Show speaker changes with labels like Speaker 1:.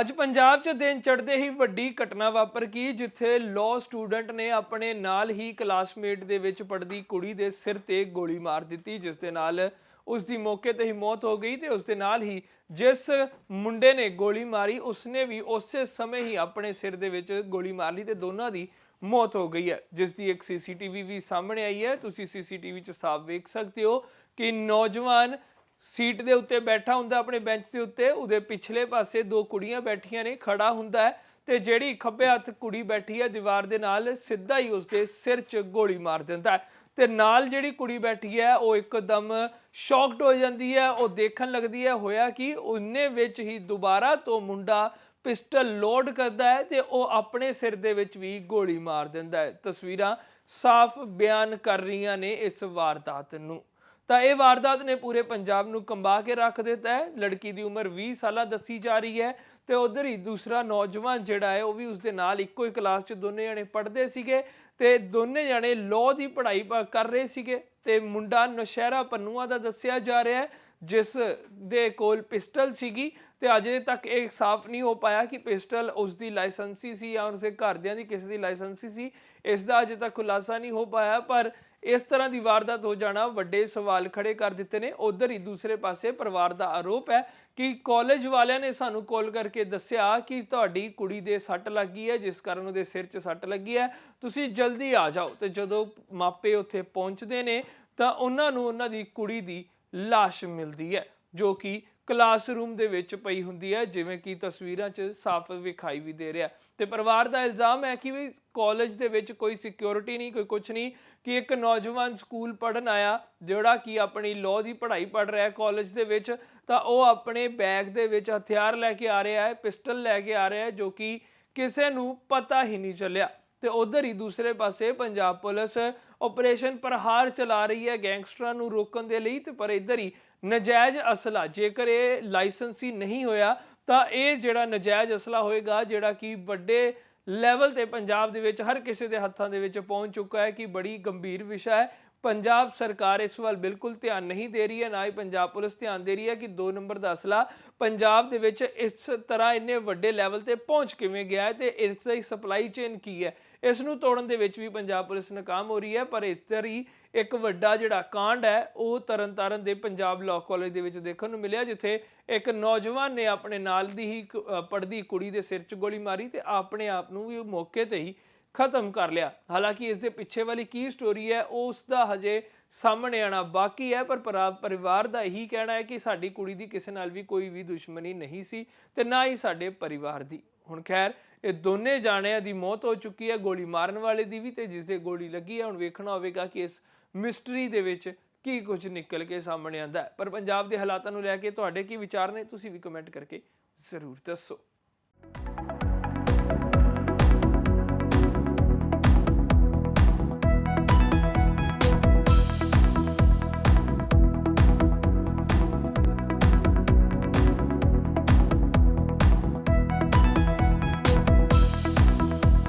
Speaker 1: ਅੱਜ ਪੰਜਾਬ 'ਚ ਦਿਨ ਚੜ੍ਹਦੇ ਹੀ ਵੱਡੀ ਘਟਨਾ ਵਾਪਰ ਗਈ, ਜਿੱਥੇ ਲਾਅ ਸਟੂਡੈਂਟ ਨੇ ਆਪਣੇ ਨਾਲ ਹੀ ਕਲਾਸਮੇਟ ਦੇ ਵਿੱਚ ਪੜ੍ਹਦੀ ਕੁੜੀ ਦੇ ਸਿਰ ਤੇ ਗੋਲੀ ਮਾਰ ਦਿੱਤੀ, ਜਿਸ ਦੇ ਨਾਲ ਉਸ ਦੀ ਮੌਕੇ ਤੇ ਹੀ ਮੌਤ ਹੋ ਗਈ ਤੇ ਉਸ ਦੇ ਨਾਲ ਹੀ ਜਿਸ ਮੁੰਡੇ ਨੇ ਗੋਲੀ ਮਾਰੀ, ਉਸਨੇ ਵੀ ਉਸੇ ਸਮੇਂ ਹੀ ਆਪਣੇ ਸਿਰ ਦੇ ਵਿੱਚ ਗੋਲੀ ਮਾਰ ਲਈ ਤੇ ਦੋਨਾਂ ਦੀ ਮੌਤ ਹੋ ਗਈ ਹੈ। ਜਿਸ ਦੀ ਇੱਕ ਸੀਸੀਟੀਵੀ ਵੀ ਸਾਹਮਣੇ ਆਈ ਹੈ। ਤੁਸੀਂ ਸੀਸੀਟੀਵੀ 'ਚ ਸਾਫ਼ ਵੇਖ ਸਕਦੇ ਹੋ ਕਿ ਨੌਜਵਾਨ ਸੀਟ ਦੇ ਉੱਤੇ ਬੈਠਾ ਹੁੰਦਾ ਆਪਣੇ ਬੈਂਚ ਦੇ ਉੱਤੇ, ਉਹਦੇ ਪਿਛਲੇ ਪਾਸੇ ਦੋ ਕੁੜੀਆਂ ਬੈਠੀਆਂ ਨੇ, ਖੜਾ ਹੁੰਦਾ ਹੈ ਤੇ ਜਿਹੜੀ ਖੱਬੇ ਹੱਥ ਕੁੜੀ ਬੈਠੀ ਹੈ ਦੀਵਾਰ ਦੇ ਨਾਲ, ਸਿੱਧਾ ਹੀ ਉਸਦੇ ਸਿਰ 'ਚ ਗੋਲੀ ਮਾਰ ਦਿੰਦਾ ਹੈ। ਤੇ ਨਾਲ ਜਿਹੜੀ ਕੁੜੀ ਬੈਠੀ ਹੈ, ਉਹ ਇੱਕਦਮ ਸ਼ੌਕਡ ਹੋ ਜਾਂਦੀ ਹੈ, ਉਹ ਦੇਖਣ ਲੱਗਦੀ ਹੈ, ਹੋਇਆ ਕਿ ਉਹਨੇ ਵਿੱਚ ਹੀ ਦੁਬਾਰਾ ਤੋਂ ਮੁੰਡਾ ਪਿਸਟਲ ਲੋਡ ਕਰਦਾ ਹੈ ਤੇ ਉਹ ਆਪਣੇ ਸਿਰ ਦੇ ਵਿੱਚ ਵੀ ਗੋਲੀ ਮਾਰ ਦਿੰਦਾ ਹੈ। ਤਸਵੀਰਾਂ ਸਾਫ਼ ਬਿਆਨ ਕਰ ਰਹੀਆਂ ਨੇ ਇਸ ਵਾਰਦਾਤ ਨੂੰ। ਤਾਂ ਇਹ ਵਾਰਦਾਤ ਨੇ ਪੂਰੇ ਪੰਜਾਬ ਨੂੰ ਕੰਬਾ ਕੇ ਰੱਖ ਦਿੱਤਾ ਹੈ। ਲੜਕੀ ਦੀ ਉਮਰ 20 ਸਾਲਾਂ ਦੱਸੀ ਜਾ ਰਹੀ ਹੈ ਤੇ ਉਧਰ ਹੀ ਦੂਸਰਾ ਨੌਜਵਾਨ ਜਿਹੜਾ ਹੈ, ਉਹ ਵੀ ਉਸਦੇ ਨਾਲ ਇੱਕੋ ਹੀ ਕਲਾਸ 'ਚ ਦੋਨੇ ਜਣੇ ਪੜ੍ਹਦੇ ਸੀਗੇ ਤੇ ਦੋਨੇ ਜਣੇ ਲਾਅ ਦੀ ਪੜ੍ਹਾਈ ਕਰ ਰਹੇ ਸੀਗੇ ਤੇ ਮੁੰਡਾ ਨੌਸ਼ਹਿਰਾ ਪੰਨੂਆ ਦਾ ਦੱਸਿਆ ਜਾ ਰਿਹਾ ਹੈ, ਜਿਸ ਦੇ ਕੋਲ ਪਿਸਟਲ ਸੀਗੀ ਤੇ ਅਜੇ ਤੱਕ ਇਹ ਸਾਫ਼ ਨਹੀਂ ਹੋ ਪਾਇਆ ਕਿ ਪਿਸਟਲ ਉਸ ਦੀ ਲਾਇਸੈਂਸੀ ਸੀ ਜਾਂ ਉਸਦੇ ਘਰਦਿਆਂ ਦੀ ਕਿਸੇ ਦੀ ਲਾਇਸੈਂਸੀ ਸੀ। ਇਸ ਦਾ ਅਜੇ ਤੱਕ ਖੁਲਾਸਾ ਨਹੀਂ ਹੋ ਪਾਇਆ, ਪਰ ਇਸ ਤਰ੍ਹਾਂ ਦੀ ਵਾਰਦਾਤ ਹੋ ਜਾਣਾ ਵੱਡੇ ਸਵਾਲ ਖੜੇ ਕਰ ਦਿੱਤੇ ਨੇ। ਉਧਰ ਹੀ ਦੂਸਰੇ ਪਾਸੇ ਪਰਿਵਾਰ ਦਾ ਆਰੋਪ ਹੈ ਕਿ ਕਾਲਜ ਵਾਲਿਆਂ ਨੇ ਸਾਨੂੰ ਕਾਲ ਕਰਕੇ ਦੱਸਿਆ ਕਿ ਤੁਹਾਡੀ ਕੁੜੀ ਦੇ ਸੱਟ ਲੱਗੀ ਹੈ, ਜਿਸ ਕਾਰਨ ਉਹਦੇ ਸਿਰ 'ਚ ਸੱਟ ਲੱਗੀ ਹੈ। ਤੁਸੀਂ ਜਲਦੀ ਆ ਜਾਓ ਤੇ ਜਦੋਂ ਮਾਪੇ ਉੱਥੇ ਪਹੁੰਚਦੇ ਨੇ ਤਾਂ ਉਹਨਾਂ ਨੂੰ ਉਹਨਾਂ ਦੀ ਕੁੜੀ ਦੀ ਲਾਸ਼ ਮਿਲਦੀ ਹੈ। ਜੋ ਕਿ ਕਲਾਸਰੂਮ ਦੇ ਵਿੱਚ ਪਈ ਹੁੰਦੀ ਹੈ, ਜਿਵੇਂ ਕਿ ਤਸਵੀਰਾਂ 'ਚ ਸਾਫ਼ ਵਿਖਾਈ ਵੀ ਦੇ ਰਿਹਾ ਤੇ ਪਰਿਵਾਰ ਦਾ ਇਲਜ਼ਾਮ ਹੈ ਕਿ ਵੀ ਕਾਲਜ ਦੇ ਵਿੱਚ ਕੋਈ ਸਿਕਿਉਰਿਟੀ ਨਹੀਂ, ਕੋਈ ਕੁਝ ਨਹੀਂ, ਕਿ ਇੱਕ ਨੌਜਵਾਨ ਸਕੂਲ ਪੜਨ ਆਇਆ, ਜਿਹੜਾ ਕਿ ਆਪਣੀ ਲਾਅ ਦੀ ਪੜ੍ਹਾਈ ਪੜ ਰਿਹਾ ਹੈ ਕਾਲਜ ਦੇ ਵਿੱਚ, ਤਾਂ ਉਹ ਆਪਣੇ ਬੈਗ ਦੇ ਵਿੱਚ ਹਥਿਆਰ ਲੈ ਕੇ ਆ ਰਿਹਾ ਹੈ, ਪਿਸਟਲ ਲੈ ਕੇ ਆ ਰਿਹਾ ਹੈ, ਜੋ ਕਿ ਕਿਸੇ ਨੂੰ ਪਤਾ ਹੀ ਨਹੀਂ ਚੱਲਿਆ। ਤੇ ਉਧਰ ਹੀ ਦੂਸਰੇ ਪਾਸੇ ਪੰਜਾਬ ਪੁਲਿਸ ਆਪਰੇਸ਼ਨ ਪ੍ਰਹਾਰ ਚਲਾ ਰਹੀ ਹੈ ਗੈਂਗਸਟਰਾਂ ਨੂੰ ਰੋਕਣ ਦੇ ਲਈ ਤੇ ਪਰ ਇਧਰ ਹੀ ਨਜਾਇਜ਼ ਅਸਲਾ, ਜੇਕਰ ਇਹ ਲਾਇਸੈਂਸੀ ਨਹੀਂ ਹੋਇਆ, ਤਾਂ ਇਹ ਜਿਹੜਾ ਨਜਾਇਜ਼ ਅਸਲਾ ਹੋਏਗਾ, ਜਿਹੜਾ ਕਿ ਵੱਡੇ ਲੈਵਲ ਤੇ ਪੰਜਾਬ ਦੇ ਵਿੱਚ ਹਰ ਕਿਸੇ ਦੇ ਹੱਥਾਂ ਦੇ ਵਿੱਚ ਪਹੁੰਚ ਚੁੱਕਾ ਹੈ ਕਿ ਬੜੀ ਗੰਭੀਰ ਵਿਸ਼ਾ ਹੈ। ਪੰਜਾਬ ਸਰਕਾਰ ਇਸ ਵੱਲ ਬਿਲਕੁਲ ਧਿਆਨ ਨਹੀਂ ਦੇ ਰਹੀ ਹੈ, ਨਾ ਹੀ ਪੰਜਾਬ ਪੁਲਿਸ ਧਿਆਨ ਦੇ ਰਹੀ ਹੈ ਕਿ 2 ਨੰਬਰ ਦਾ ਅਸਲਾ ਪੰਜਾਬ ਦੇ ਵਿੱਚ ਇਸ ਤਰ੍ਹਾਂ ਇੰਨੇ ਵੱਡੇ ਲੈਵਲ ਤੇ ਪਹੁੰਚ ਕਿਵੇਂ ਗਿਆ ਹੈ ਤੇ ਇਸ ਦੀ ਸਪਲਾਈ ਚੇਨ ਕੀ ਹੈ? ਇਸ ਨੂੰ ਤੋੜਨ ਦੇ ਵਿੱਚ ਵੀ ਪੰਜਾਬ ਪੁਲਿਸ ਨਾਕਾਮ ਹੋ ਰਹੀ ਹੈ, ਪਰ ਇੱਧਰ ਹੀ ਇੱਕ ਵੱਡਾ ਜਿਹੜਾ ਕਾਂਡ ਹੈ, ਉਹ ਤਰਨਤਾਰਨ ਦੇ ਪੰਜਾਬ ਲਾਅ ਕਾਲਜ ਦੇ ਵਿੱਚ ਦੇਖਣ ਨੂੰ ਮਿਲਿਆ, ਜਿੱਥੇ ਇੱਕ ਨੌਜਵਾਨ ਨੇ ਆਪਣੇ ਨਾਲ ਦੀ ਹੀ ਕ- ਪੜ੍ਹਦੀ ਕੁੜੀ ਦੇ ਸਿਰ 'ਚ ਗੋਲੀ ਮਾਰੀ ਤੇ ਆਪਣੇ ਆਪ ਨੂੰ ਵੀ ਮੌਕੇ ਤੇ ਹੀ ਖਤਮ ਕਰ ਲਿਆ। ਹਾਲਾਂਕਿ ਇਸ ਦੇ ਪਿੱਛੇ ਵਾਲੀ ਕੀ ਸਟੋਰੀ ਹੈ ਉਹ ਉਸ ਦਾ ਹਜੇ ਸਾਹਮਣੇ ਆਣਾ ਬਾਕੀ ਹੈ, ਪਰ ਪਰਿਵਾਰ ਦਾ ਇਹੀ ਕਹਿਣਾ ਹੈ ਕਿ ਸਾਡੀ ਕੁੜੀ ਦੀ ਕਿਸੇ ਨਾਲ ਵੀ ਕੋਈ ਵੀ ਦੁਸ਼ਮਣੀ ਨਹੀਂ ਸੀ ਤੇ ਨਾ ਹੀ ਸਾਡੇ ਪਰਿਵਾਰ ਦੀ। ਹੁਣ ਖੈਰ, ਇਹ ਦੋਨੇ ਜਾਣਿਆਂ ਦੀ ਮੌਤ ਹੋ ਚੁੱਕੀ ਹੈ, ਗੋਲੀ ਮਾਰਨ ਵਾਲੇ ਦੀ ਵੀ ਤੇ ਜਿਸ ਦੇ ਗੋਲੀ ਲੱਗੀ ਹੈ, ਹੁਣ ਵੇਖਣਾ ਹੋਵੇਗਾ ਕਿ ਇਸ ਮਿਸਟਰੀ ਦੇ ਵਿੱਚ ਕੀ ਕੁਝ ਨਿਕਲ ਕੇ ਸਾਹਮਣੇ ਆਂਦਾ ਹੈ। ਪਰ ਪੰਜਾਬ ਦੇ ਹਾਲਾਤਾਂ ਨੂੰ ਲੈ ਕੇ ਤੁਹਾਡੇ ਕੀ ਵਿਚਾਰ ਨੇ, ਤੁਸੀਂ ਵੀ ਕਮੈਂਟ ਕਰਕੇ ਜ਼ਰੂਰ ਦੱਸੋ।